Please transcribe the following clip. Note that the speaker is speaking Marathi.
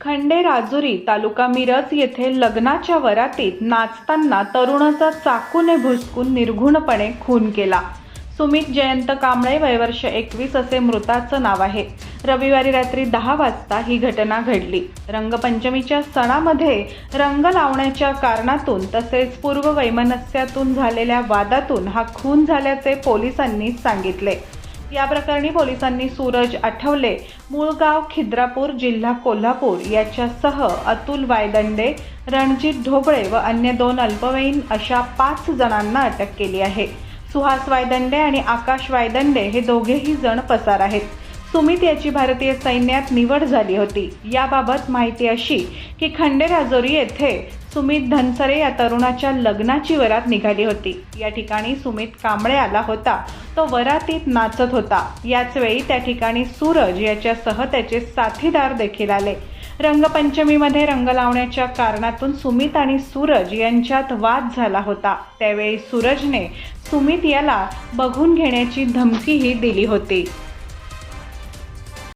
खंडे राजुरी तालुका मिरज येथे लग्नाच्या वरातीत नाचताना तरुणाचा चाकूने भुसकून निर्घुणपणे खून केला. सुमित जयंत कांबळे वयवर्ष एकवीस असे मृताचं नाव आहे. रविवारी रात्री दहा वाजता ही घटना घडली. रंगपंचमीच्या सणामध्ये रंग लावण्याच्या कारणातून तसेच पूर्व वैमनस्यातून झालेल्या वादातून हा खून झाल्याचे पोलिसांनी सांगितले. या प्रकरणी पोलिसांनी सूरज आठवले. मूळगाव खिद्रापूर जिल्हा कोल्हापूर याच्यासह अतुल वायदंडे रणजित ढोबळे व अन्य दोन अल्पवयीन अशा पाच जणांना अटक केली आहे. सुहास वायदंडे आणि आकाश वायदंडे हे दोघेही जण पसार आहेत. सुमित याची भारतीय सैन्यात निवड झाली होती. याबाबत माहिती अशी की खंडेराजोरी येथे सुमित धनसरे या तरुणाच्या लग्नाची वरात निघाली होती. या ठिकाणी सुमित कांबळे आला होता. तो वरातीत नाचत होता. याच वेळी त्या ठिकाणी सूरज याच्यासह त्याचे साथीदार देखील आले. रंगपंचमीमध्ये रंग लावण्याच्या कारणातून सुमित आणि सूरज यांच्यात वाद झाला होता. त्यावेळी सूरजने सुमित याला बघून घेण्याची धमकीही दिली होती.